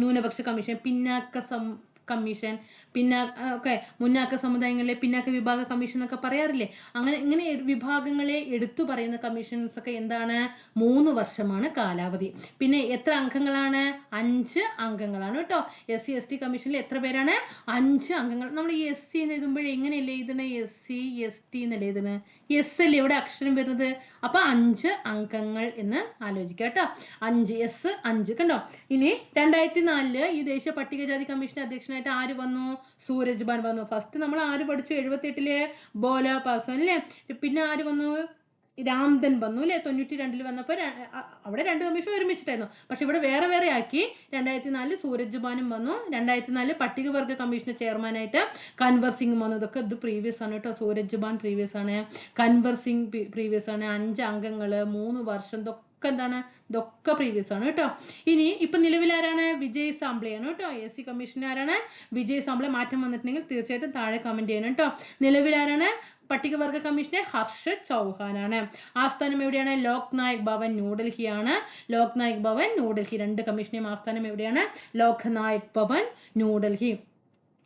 ന്യൂനപക്ഷ കമ്മീഷൻ പിന്നാക്ക സം കമ്മീഷൻ പിന്നാ ഒക്കെ മുന്നാക്ക സമുദായങ്ങളിലെ പിന്നാക്ക വിഭാഗ കമ്മീഷൻ എന്നൊക്കെ പറയാറില്ലേ? അങ്ങനെ ഇങ്ങനെ വിഭാഗങ്ങളെ എടുത്തു പറയുന്ന കമ്മീഷൻസ് ഒക്കെ എന്താണ്? മൂന്ന് വർഷമാണ് കാലാവധി. പിന്നെ എത്ര അംഗങ്ങളാണ്? അഞ്ച് അംഗങ്ങളാണ് കേട്ടോ. എസ് സി എസ് ടി കമ്മീഷനിൽ എത്ര പേരാണ്? അഞ്ച് അംഗങ്ങൾ. നമ്മൾ എസ് സി എന്ന് എഴുതുമ്പോഴേ എങ്ങനെയല്ലേ എഴുതണേ? എസ് സി എസ് ടി എന്നല്ലേ എഴുതണേ? എസ് അല്ലേ ഇവിടെ അക്ഷരം വരുന്നത്? അപ്പൊ അഞ്ച് അംഗങ്ങൾ എന്ന് ആലോചിക്കുക കേട്ടോ. അഞ്ച് എസ് അഞ്ച്. കണ്ടോ? ഇനി രണ്ടായിരത്തി നാലിൽ ഈ ദേശീയ പട്ടികജാതി കമ്മീഷൻ അധ്യക്ഷനായി കമ്മീഷനായിട്ട് ആര് വന്നു? സൂരജ് ബാൻ വന്നു. ഫസ്റ്റ് നമ്മൾ ആര് പഠിച്ചു? എഴുപത്തി എട്ടിലെ ബോല പാസ്വാൻ അല്ലേ? പിന്നെ ആര് വന്നു? രാംദൻ വന്നു അല്ലെ? തൊണ്ണൂറ്റി രണ്ടിൽ വന്നപ്പോൾ അവിടെ രണ്ട് കമ്മീഷൻ ഒരുമിച്ചിട്ടായിരുന്നു. പക്ഷെ ഇവിടെ വേറെ വേറെ ആക്കി. രണ്ടായിരത്തി നാലിൽ സൂരജ് ബാനും വന്നു. രണ്ടായിരത്തി നാലിൽ പട്ടികവർഗ കമ്മീഷൻ ചെയർമാനായിട്ട് കൻവർ സിംഗ് വന്നു. ഇതൊക്കെ ഇത് പ്രീവിയസ് ആണ് കേട്ടോ. സൂരജ് ബാൻ പ്രീവിയസ് ആണ്. കൻവർ സിംഗ് പ്രീവിയസ് ആണ്. അഞ്ച് അംഗങ്ങൾ മൂന്ന് വർഷം ഇതൊക്കെ എന്താണ് ഇതൊക്കെ പ്രീവിയസ് ആണ് കേട്ടോ. ഇനി ഇപ്പൊ നിലവിൽ ആരാണ്? വിജയ് സാംബ്ലെയാണ് കേട്ടോ. എസ് സി കമ്മീഷൻ ആരാണ്? വിജയ് സാംബ്ലെ മാറ്റം വന്നിട്ടുണ്ടെങ്കിൽ തീർച്ചയായിട്ടും താഴെ കമന്റ് ചെയ്യണം കേട്ടോ. നിലവിൽ ആരാണ്? പട്ടികവർഗ കമ്മീഷണർ ഹർഷദ് ചൗഹാനാണ് ആസ്ഥാനം എവിടെയാണ്? ലോക് നായക് ഭവൻ ന്യൂഡൽഹിയാണ് ലോക് നായക് ഭവൻ ന്യൂഡൽഹി രണ്ട് കമ്മീഷനെയും ആസ്ഥാനം എവിടെയാണ്? ലോക് നായക് ഭവൻ ന്യൂഡൽഹി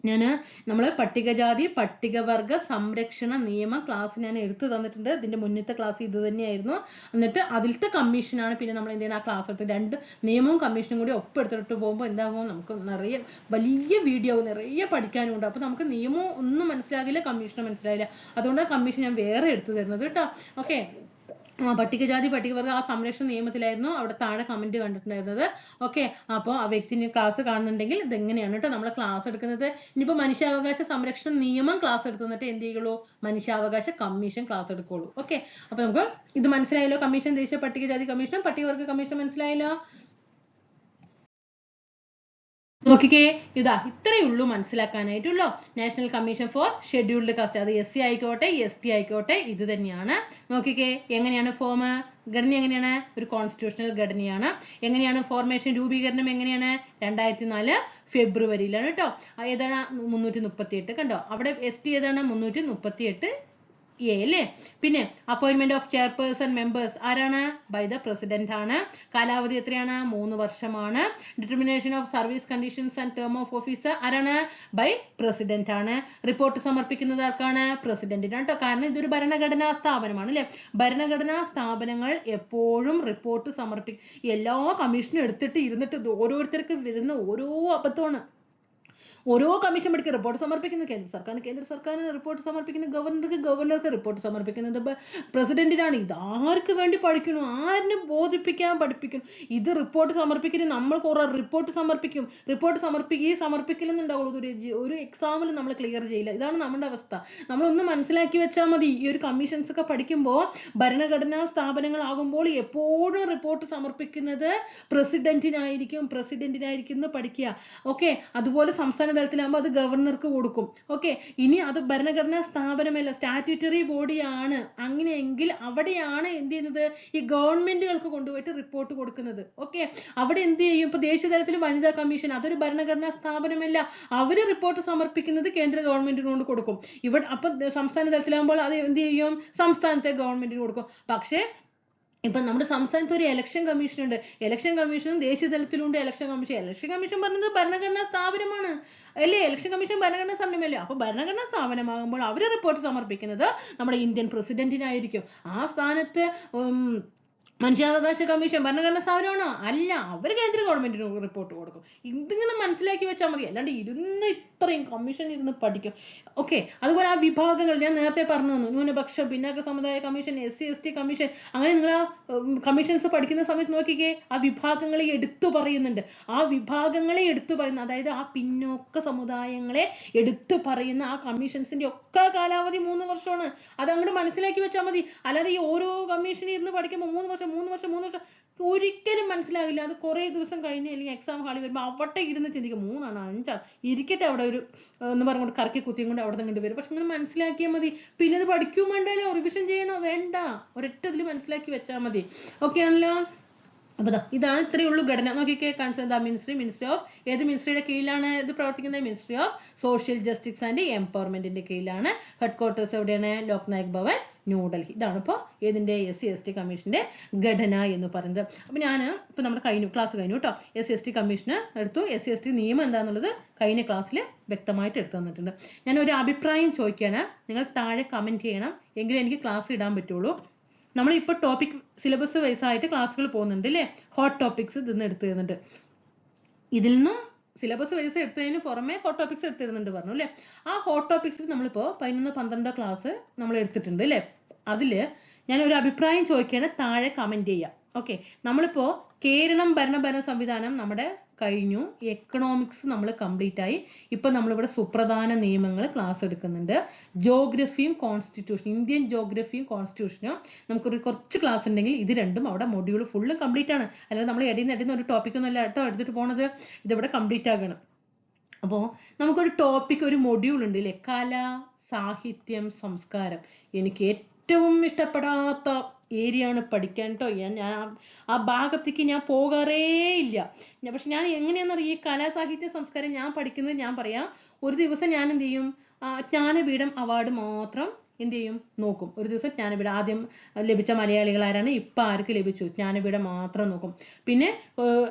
ഞാൻ നമ്മൾ പട്ടികജാതി പട്ടികവർഗ സംരക്ഷണ നിയമ ക്ലാസ് ഞാൻ എടുത്തു തന്നിട്ടുണ്ട്. ഇതിന്റെ മുന്നത്തെ ക്ലാസ് ഇത് തന്നെയായിരുന്നു. എന്നിട്ട് അതിലത്തെ കമ്മീഷനാണ് പിന്നെ നമ്മൾ എന്ത് ചെയ്യുന്നത് ആ ക്ലാസ് എടുത്ത് രണ്ട് നിയമവും കമ്മീഷനും കൂടി ഒപ്പെടുത്തിട്ട് പോകുമ്പോൾ എന്താകും നമുക്ക് നിറയെ വലിയ വീഡിയോ നിറയെ പഠിക്കാനുണ്ട്. അപ്പോൾ നമുക്ക് നിയമവും ഒന്നും മനസ്സിലാകില്ല കമ്മീഷനും മനസ്സിലാകില്ല അതുകൊണ്ടാണ് കമ്മീഷൻ ഞാൻ വേറെ എടുത്തു തരുന്നത് കേട്ടോ. ഓക്കെ പട്ടികജാതി പട്ടികവർഗ ആ സംരക്ഷണ നിയമത്തിലായിരുന്നു അവിടെ താഴെ കമന്റ് കണ്ടിട്ടുണ്ടായിരുന്നത്. ഓക്കെ അപ്പോൾ ആ വ്യക്തിന് ക്ലാസ് കാണുന്നുണ്ടെങ്കിൽ ഇത് എങ്ങനെയാണ് കേട്ടോ നമ്മൾ ക്ലാസ് എടുക്കുന്നത്? ഇനിയിപ്പോൾ മനുഷ്യാവകാശ സംരക്ഷണ നിയമം ക്ലാസ് എടുത്തുന്നിട്ട് എന്ത് ചെയ്യുള്ളൂ? മനുഷ്യാവകാശ കമ്മീഷൻ ക്ലാസ് എടുക്കുള്ളൂ. ഓക്കെ അപ്പോൾ നമുക്ക് ഇത് മനസ്സിലായല്ലോ? കമ്മീഷൻ ദേശീയ പട്ടികജാതി കമ്മീഷൻ പട്ടികവർഗ കമ്മീഷൻ മനസ്സിലായല്ലോ? നോക്കിക്കേ ഇതാ ഇത്രയേ ഉള്ളൂ മനസ്സിലാക്കാനായിട്ടുള്ളൂ. National commission for scheduled caste അത് എസ് സി ആയിക്കോട്ടെ എസ് ടി ആയിക്കോട്ടെ ഇത് തന്നെയാണ്. നോക്കിക്കേ എങ്ങനെയാണ് ഫോം ഘടന എങ്ങനെയാണ്? ഒരു കോൺസ്റ്റിറ്റ്യൂഷണൽ ഘടനയാണ്. എങ്ങനെയാണ് ഫോർമേഷൻ രൂപീകരണം എങ്ങനെയാണ്? രണ്ടായിരത്തി നാല് ഫെബ്രുവരിയിലാണ് കേട്ടോ ഏതാണ്? മുന്നൂറ്റി മുപ്പത്തി എട്ട് കണ്ടോ? അവിടെ എസ് ടി ഏതാണ്? മുന്നൂറ്റി മുപ്പത്തി എട്ട് എ അല്ലേ? പിന്നെ അപ്പോയിന്റ്മെന്റ് ഓഫ് ചെയർപേഴ്സൺ മെമ്പേഴ്സ് ആരാണ്? ബൈ ദ പ്രസിഡന്റ് ആണ്. കാലാവധി എത്രയാണ്? മൂന്ന് വർഷമാണ്. Determination of service conditions and term of office ആരാണ്? ബൈ പ്രസിഡന്റ് ആണ്. റിപ്പോർട്ട് സമർപ്പിക്കുന്നത് ആർക്കാണ്? പ്രസിഡന്റിനാണ് കേട്ടോ കാരണം ഇതൊരു ഭരണഘടനാ സ്ഥാപനമാണ് അല്ലെ? ഭരണഘടനാ സ്ഥാപനങ്ങൾ എപ്പോഴും റിപ്പോർട്ട് സമർപ്പിക്കും എല്ലാ കമ്മീഷനും എടുത്തിട്ട് ഇരുന്നിട്ട് ഓരോരുത്തർക്ക് വരുന്ന ഓരോ അബദ്ധമാണ്. ഓരോ കമ്മീഷൻ പഠിക്കുക റിപ്പോർട്ട് സമർപ്പിക്കുന്നത് കേന്ദ്ര സർക്കാരിന് കേന്ദ്ര സർക്കാരിന് റിപ്പോർട്ട് സമർപ്പിക്കുന്നത് ഗവർണർക്ക് ഗവർണർക്ക് റിപ്പോർട്ട് സമർപ്പിക്കുന്നത് പ്രസിഡന്റിനാണ് ഇത് ആർക്ക് വേണ്ടി പഠിക്കുന്നു? ആരിനെ ബോധിപ്പിക്കാൻ പഠിപ്പിക്കുന്നു? ഇത് റിപ്പോർട്ട് സമർപ്പിക്കുന്നത് നമ്മൾ കുറെ റിപ്പോർട്ട് സമർപ്പിക്കും. റിപ്പോർട്ട് സമർപ്പിക്കുക ഈ സമർപ്പിക്കലെന്നുണ്ടാവുള്ളൂ. ഒരു ഒരു എക്സാമിൽ നമ്മൾ ക്ലിയർ ചെയ്യില്ല. ഇതാണ് നമ്മുടെ അവസ്ഥ. നമ്മളൊന്ന് മനസ്സിലാക്കി വെച്ചാൽ മതി. ഈ ഒരു കമ്മീഷൻസ് ഒക്കെ പഠിക്കുമ്പോൾ ഭരണഘടനാ സ്ഥാപനങ്ങളാകുമ്പോൾ എപ്പോഴും റിപ്പോർട്ട് സമർപ്പിക്കുന്നത് പ്രസിഡന്റിനായിരിക്കും പ്രസിഡന്റിനായിരിക്കും എന്ന് പഠിക്കുക. ഓക്കെ അതുപോലെ സംസ്ഥാന തലത്തിലാകുമ്പോൾ അത് ഗവർണർക്ക് കൊടുക്കും. ഓക്കെ ഇനി അത് ഭരണഘടനാ സ്ഥാപനമല്ല സ്റ്റാറ്റ്യൂട്ടറി ബോഡിയാണ് അങ്ങനെയെങ്കിൽ അവിടെയാണ് എന്ത് ചെയ്യുന്നത്? ഈ ഗവൺമെന്റുകൾക്ക് കൊണ്ടുപോയിട്ട് റിപ്പോർട്ട് കൊടുക്കുന്നത്. ഓക്കെ അവിടെ എന്ത് ചെയ്യും? ഇപ്പൊ ദേശീയ തലത്തിൽ വനിതാ കമ്മീഷൻ അതൊരു ഭരണഘടനാ സ്ഥാപനമല്ല. അവർ റിപ്പോർട്ട് സമർപ്പിക്കുന്നത് കേന്ദ്ര ഗവൺമെന്റിന് കൊടുക്കും. ഇവിടെ അപ്പൊ സംസ്ഥാന തലത്തിലാകുമ്പോൾ അത് എന്ത് ചെയ്യും? സംസ്ഥാനത്തെ ഗവൺമെന്റിന് കൊടുക്കും. പക്ഷേ ഇപ്പൊ നമ്മുടെ സംസ്ഥാനത്ത് ഒരു ഇലക്ഷൻ കമ്മീഷൻ ഉണ്ട്. ഇലക്ഷൻ കമ്മീഷനും ദേശീയ തലത്തിലുണ്ട് ഇലക്ഷൻ കമ്മീഷൻ ഇലക്ഷൻ കമ്മീഷൻ പറഞ്ഞത് ഭരണഘടനാ സ്ഥാപനമാണ്. അല്ലേ? ഇലക്ഷൻ കമ്മീഷൻ ഭരണഘടനാ സ്ഥാപനമല്ലേ അപ്പൊ ഭരണഘടനാ സ്ഥാപനമാകുമ്പോൾ അവർ റിപ്പോർട്ട് സമർപ്പിക്കുന്നത് നമ്മുടെ ഇന്ത്യൻ പ്രസിഡന്റിനായിരിക്കും ആ സ്ഥാനത്ത് മനുഷ്യാവകാശ കമ്മീഷൻ ഭരണഘടനാ സ്ഥാപനമാണോ? അല്ല. അവർ കേന്ദ്ര ഗവൺമെന്റിന് റിപ്പോർട്ട് കൊടുക്കും. ഇതിങ്ങനെ മനസ്സിലാക്കി വെച്ചാൽ മതി. അല്ലാണ്ട് ഇരുന്ന് ഇത്രയും കമ്മീഷൻ ഇരുന്ന് പഠിക്കും. ഓക്കെ അതുപോലെ ആ വിഭാഗങ്ങൾ ഞാൻ നേരത്തെ പറഞ്ഞു തന്നു. ന്യൂനപക്ഷ ഭിന്നാക്ക സമുദായ commission S C S T commission. അങ്ങനെ നിങ്ങൾ ആ കമ്മീഷൻസ് പഠിക്കുന്ന സമയത്ത് നോക്കിക്കേ ആ വിഭാഗങ്ങളെ എടുത്തു പറയുന്നുണ്ട്. ആ വിഭാഗങ്ങളെ എടുത്തു പറയുന്ന അതായത് ആ പിന്നോക്ക സമുദായങ്ങളെ എടുത്തു പറയുന്ന ആ കമ്മീഷൻസിന്റെ ഒക്കെ കാലാവധി മൂന്ന് വർഷമാണ്. അത് അങ്ങോട്ട് മനസ്സിലാക്കി വെച്ചാൽ മതി. അല്ലാതെ ഈ ഓരോ കമ്മീഷൻ ഇരുന്ന് പഠിക്കുമ്പോൾ മൂന്ന് വർഷം മൂന്ന് വർഷം മൂന്ന് വർഷം ഒരിക്കലും മനസ്സിലാകില്ല അത് കുറേ ദിവസം കഴിഞ്ഞ് അല്ലെങ്കിൽ എക്സാം ഹാളിൽ വരുമ്പോൾ അവിടെ ഇരുന്ന് ചിന്തിക്കും മൂന്നാണ് അഞ്ചാണ്? ഇരിക്കട്ടെ അവിടെ ഒരു എന്ന് പറഞ്ഞുകൊണ്ട് കറക്കി കുത്തിയും കൊണ്ട് അവിടെ നിന്ന് വരും. പക്ഷെ നിങ്ങൾ മനസ്സിലാക്കിയാൽ മതി. പിന്നെ അത് പഠിക്കും വേണ്ടല്ലോ റിവിഷൻ ചെയ്യണോ? വേണ്ട. ഒരൊറ്റ ഇതിൽ മനസ്സിലാക്കി വെച്ചാൽ മതി. ഓക്കെ ആണല്ലോ? അപ്പൊ ഇതാണ് ഇത്രയേ ഉള്ളൂ ഘടന. നോക്കിക്കേ concern the ministry ministry of ഏത് മിനിസ്ട്രിയുടെ കീഴിലാണ് ഇത് പ്രവർത്തിക്കുന്നത്? Ministry of social justice and എംപവർമെന്റിന്റെ കീഴിലാണ്. ഹെഡ് ക്വാർട്ടേഴ്സ് എവിടെയാണ്? ലോക്നായക് ഭവൻ. ന്യൂഡൽഹി ഇതാണ് ഇപ്പോൾ ഏതിന്റെ? എസ് സി എസ് ടി കമ്മീഷന്റെ ഘടന എന്ന് പറയുന്നത്. അപ്പോൾ ഞാൻ ഇപ്പോൾ നമ്മുടെ കഴിഞ്ഞു ക്ലാസ് കഴിഞ്ഞു കേട്ടോ എസ് സി എസ് ടി കമ്മീഷന് എടുത്തു. എസ് സി എസ് ടി നിയമം എന്താണെന്നുള്ളത് കഴിഞ്ഞ ക്ലാസ്സിൽ വ്യക്തമായിട്ട് എടുത്തു തന്നിട്ടുണ്ട്. ഞാൻ ഒരു അഭിപ്രായം ചോദിക്കുകയാണ് നിങ്ങൾ താഴെ കമന്റ് ചെയ്യണം. എങ്കിലും എനിക്ക് ക്ലാസ് ഇടാൻ പറ്റുള്ളൂ. നമ്മൾ ഇപ്പോൾ ടോപ്പിക് സിലബസ് വൈസ് ആയിട്ട് ക്ലാസ്സുകൾ പോകുന്നുണ്ട് അല്ലേ ഹോട്ട് ടോപ്പിക്സ് ഇതിന്ന് എടുത്തു തരുന്നുണ്ട് ഇതിൽ നിന്നും സിലബസ് വൈസ് എടുത്തതിന് പുറമെ ഹോട്ട് ടോപ്പിക്സ് എടുത്തു തരുന്നുണ്ട് പറഞ്ഞു അല്ലേ ആ ഹോട്ട് ടോപ്പിക്സിൽ നമ്മളിപ്പോൾ പതിനൊന്ന് പന്ത്രണ്ടോ ക്ലാസ് നമ്മൾ എടുത്തിട്ടുണ്ട് അല്ലേ അതിൽ ഞാൻ ഒരു അഭിപ്രായം ചോദിക്കുകയാണ് താഴെ കമന്റ് ചെയ്യാം. ഓക്കെ നമ്മളിപ്പോ കേരളം ഭരണഭരണ ഭരണ സംവിധാനം നമ്മുടെ കഴിഞ്ഞു. എക്കണോമിക്സ് നമ്മൾ കംപ്ലീറ്റ് ആയി. ഇപ്പൊ നമ്മളിവിടെ സുപ്രധാന നിയമങ്ങൾ ക്ലാസ് എടുക്കുന്നുണ്ട്. ജോഗ്രഫിയും കോൺസ്റ്റിറ്റ്യൂഷനും ഇന്ത്യൻ ജോഗ്രഫിയും കോൺസ്റ്റിറ്റ്യൂഷനും നമുക്കൊരു കുറച്ച് ക്ലാസ് ഉണ്ടെങ്കിൽ ഇത് രണ്ടും അവിടെ മൊഡ്യൂൾ ഫുള്ള് കംപ്ലീറ്റ് ആണ്. അല്ലാതെ നമ്മൾ ഇടയിൽ നിന്ന് ഇടയിൽ നിന്ന് ഒരു ടോപ്പിക് ഒന്നും അല്ല കേട്ടോ എടുത്തിട്ട് പോണത്. ഇതിവിടെ കംപ്ലീറ്റ് ആകണം. അപ്പോൾ നമുക്കൊരു ടോപ്പിക് ഒരു മൊഡ്യൂൾ ഉണ്ട് ഇല്ലേ? കല സാഹിത്യം സംസ്കാരം. എനിക്ക് ഏറ്റവും ഇഷ്ടപ്പെടാത്ത ഏരിയ ആണ് പഠിക്കാൻ കേട്ടോ ഞാൻ ഞാൻ ആ- ഭാഗത്തേക്ക് ഞാൻ പോകാറേ ഇല്ല. പക്ഷെ ഞാൻ എങ്ങനെയാണെന്നറിയാം ഈ കലാ സാഹിത്യ സംസ്കാരം ഞാൻ പഠിക്കുന്നത് ഞാൻ പറയാം. ഒരു ദിവസം ഞാൻ എന്ത് ചെയ്യും? ജ്ഞാനപീഠം അവാർഡ് മാത്രം എന്ത് ചെയ്യും നോക്കും. ഒരു ദിവസം ജ്ഞാനപീഠം. ആദ്യം ലഭിച്ച മലയാളികൾ ആരാണ്? ഇപ്പം ആർക്ക് ലഭിച്ചു? ജ്ഞാനപീഠം മാത്രം നോക്കും. പിന്നെ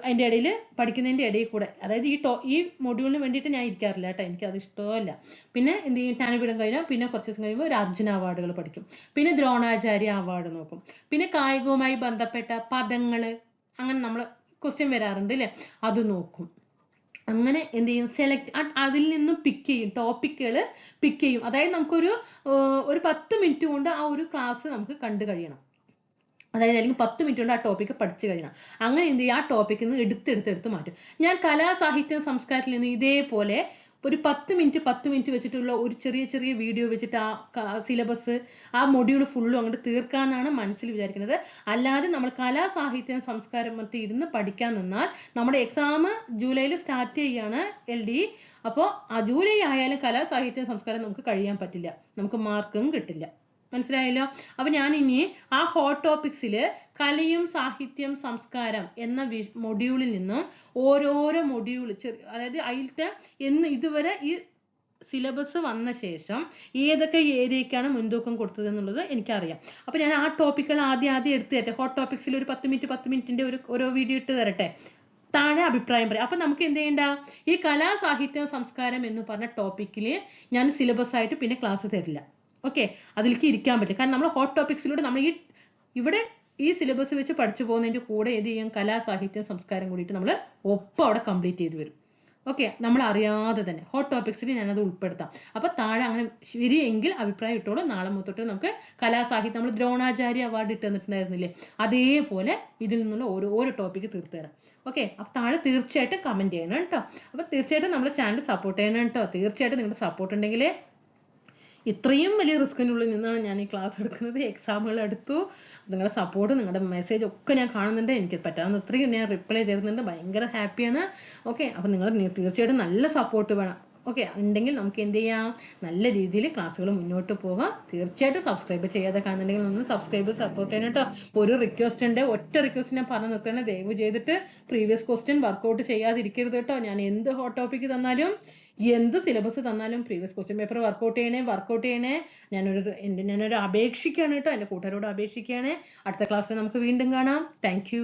അതിന്റെ ഇടയിൽ പഠിക്കുന്നതിന്റെ ഇടയിൽ കൂടെ അതായത് ഈ ടോ ഈ മൊഡ്യൂളിന് വേണ്ടിയിട്ട് ഞാൻ ഇരിക്കാറില്ല കേട്ടോ. എനിക്കത് ഇഷ്ടമല്ല. പിന്നെ എന്ത് ചെയ്യും? ജ്ഞാനപീഠം കഴിഞ്ഞാൽ പിന്നെ കുറച്ച് ദിവസം കഴിയുമ്പോൾ ഒരു അർജുന അവാർഡുകൾ പഠിക്കും. പിന്നെ ദ്രോണാചാര്യ അവാർഡ് നോക്കും. പിന്നെ കായികവുമായി ബന്ധപ്പെട്ട പദങ്ങൾ അങ്ങനെ നമ്മൾ ക്വസ്റ്റ്യൻ വരാറുണ്ട് അല്ലേ? അത് നോക്കും. അങ്ങനെ എന്ത് ചെയ്യും? സെലക്ട് അതിൽ നിന്നും പിക്ക് ചെയ്യും. ടോപ്പിക്കുകൾ പിക്ക് ചെയ്യും. അതായത് നമുക്കൊരു ഒരു പത്ത് മിനിറ്റ് കൊണ്ട് ആ ഒരു ക്ലാസ് നമുക്ക് കണ്ടു കഴിയണം. അതായത് അല്ലെങ്കിൽ പത്ത് മിനിറ്റ് കൊണ്ട് ആ ടോപ്പിക്ക് പഠിച്ചു കഴിയണം. അങ്ങനെ എന്ത് ചെയ്യും ആ ടോപ്പിക്കിൽ നിന്ന് എടുത്തെടുത്തെടുത്ത് മാറ്റും. ഞാൻ കലാ സാഹിത്യ സംസ്കാരത്തിൽ നിന്ന് ഇതേപോലെ ഒരു പത്ത് മിനിറ്റ് പത്ത് മിനിറ്റ് വെച്ചിട്ടുള്ള ഒരു ചെറിയ ചെറിയ വീഡിയോ വെച്ചിട്ട് ആ സിലബസ് ആ മൊഡ്യൂൾ ഫുള്ളും അങ്ങോട്ട് തീർക്കാന്നാണ് മനസ്സിൽ വിചാരിക്കുന്നത്. അല്ലാതെ നമ്മൾ കലാ സാഹിത്യം സംസ്കാരം മറ്റേ ഇരുന്ന് പഠിക്കാൻ നിന്നാൽ നമ്മുടെ എക്സാം ജൂലൈയിൽ സ്റ്റാർട്ട് ചെയ്യാണ് എൽ ഡി അപ്പോൾ ആ ജൂലൈ ആയാലും കലാ സാഹിത്യം സംസ്കാരം നമുക്ക് കഴിയാൻ പറ്റില്ല. നമുക്ക് മാർക്കും കിട്ടില്ല. മനസ്സിലായല്ലോ? അപ്പൊ ഞാൻ ഇനി ആ ഹോട്ട് ടോപ്പിക്സിൽ കലയും സാഹിത്യം സംസ്കാരം എന്ന മൊഡ്യൂളിൽ നിന്നും ഓരോരോ മൊഡ്യൂൾ ചെറിയ അതായത് അതിലത്തെ എന്ന് ഇതുവരെ ഈ സിലബസ് വന്ന ശേഷം ഏതൊക്കെ ഏരിയക്കാണ് മുൻതൂക്കം കൊടുത്തത് എന്നുള്ളത് എനിക്കറിയാം. അപ്പൊ ഞാൻ ആ ടോപ്പിക്കുകൾ ആദ്യം ആദ്യം എടുത്തു തരട്ടെ. ഹോട്ട് ടോപ്പിക്സിൽ ഒരു പത്ത് മിനിറ്റ് പത്ത് മിനിറ്റിന്റെ ഒരു ഓരോ വീഡിയോ ഇട്ട് തരട്ടെ. താഴെ അഭിപ്രായം പറയാം. അപ്പൊ നമുക്ക് എന്ത് ചെയ്യണ്ട? ഈ കലാ സാഹിത്യം സംസ്കാരം എന്ന് പറഞ്ഞ ടോപ്പിക്കിൽ ഞാൻ സിലബസ് ആയിട്ട് പിന്നെ ക്ലാസ് തരില്ല. ഓക്കെ അതിലേക്ക് ഇരിക്കാൻ പറ്റും കാരണം നമ്മൾ ഹോട്ട് ടോപ്പിക്സിലൂടെ നമ്മൾ ഈ ഇവിടെ ഈ സിലബസ് വെച്ച് പഠിച്ചു പോകുന്നതിന്റെ കൂടെ എന്ത് ചെയ്യും? കലാ സാഹിത്യം സംസ്കാരം കൂടിയിട്ട് നമ്മൾ ഒപ്പം അവിടെ കംപ്ലീറ്റ് ചെയ്ത് വരും. ഓക്കെ നമ്മൾ അറിയാതെ തന്നെ. ഹോട്ട് ടോപ്പിക്സിൽ ഞാനത് ഉൾപ്പെടുത്താം. അപ്പൊ താഴെ അങ്ങനെ ശരിയെങ്കിൽ അഭിപ്രായം ഇട്ടോളൂ. നാളെ മുതൽ നമുക്ക് കലാസാഹിത്യം നമ്മൾ ദ്രോണാചാര്യ അവാർഡ് ഇട്ട് തന്നിട്ടുണ്ടായിരുന്നില്ലേ? അതേപോലെ ഇതിൽ നിന്നുള്ള ഓരോ ഓരോ ടോപ്പിക്ക് തീർത്തു തരാം. ഓക്കെ അപ്പൊ താഴെ തീർച്ചയായിട്ടും കമന്റ് ചെയ്യണം കേട്ടോ. അപ്പൊ തീർച്ചയായിട്ടും നമ്മുടെ ചാനൽ സപ്പോർട്ട് ചെയ്യണം കേട്ടോ. തീർച്ചയായിട്ടും നിങ്ങളുടെ സപ്പോർട്ട് ഉണ്ടെങ്കിൽ ഇത്രയും വലിയ റിസ്കിനുള്ളിൽ നിന്നാണ് ഞാൻ ഈ ക്ലാസ് എടുക്കുന്നത്. എക്സാമുകൾ എടുത്തു. നിങ്ങളുടെ സപ്പോർട്ട് നിങ്ങളുടെ മെസ്സേജ് ഒക്കെ ഞാൻ കാണുന്നുണ്ട്. എനിക്ക് പറ്റാവുന്ന അത്രയും ഞാൻ റിപ്ലൈ തരുന്നുണ്ട്. ഭയങ്കര ഹാപ്പിയാണ് ഓക്കെ അപ്പോൾ നിങ്ങൾ തീർച്ചയായിട്ടും നല്ല സപ്പോർട്ട് വേണം. ഓക്കെ ഉണ്ടെങ്കിൽ നമുക്ക് എന്ത് ചെയ്യാം? നല്ല രീതിയിൽ ക്ലാസ്സുകൾ മുന്നോട്ട് പോകാം. തീർച്ചയായിട്ടും സബ്സ്ക്രൈബ് ചെയ്യാതെ കാണുന്നുണ്ടെങ്കിൽ ഒന്ന് സബ്സ്ക്രൈബ് സപ്പോർട്ട് ചെയ്യണം കേട്ടോ ഒരു റിക്വസ്റ്റ് ഉണ്ട്. ഒറ്റ റിക്വസ്റ്റ് ഞാൻ പറഞ്ഞു നിർത്തണം ദയവ് ചെയ്തിട്ട് പ്രീവിയസ് ക്വസ്റ്റ്യൻ വർക്കൗട്ട് ചെയ്യാതിരിക്കരുത് കേട്ടോ ഞാൻ എന്ത് ഹോട്ട് ടോപ്പിക്ക് തന്നാലും എന്ത് സിലബസ് തന്നാലും previous question paper work out ചെയ്യണേ വർക്കൗട്ട് ചെയ്യണേ. ഞാനൊരു എന്റെ ഞാനൊരു അപേക്ഷിക്കുകയാണ് കേട്ടോ എന്റെ കൂട്ടുകാരോട് അപേക്ഷിക്കുകയാണ് അടുത്ത ക്ലാസ്സിൽ നമുക്ക് വീണ്ടും കാണാം. താങ്ക്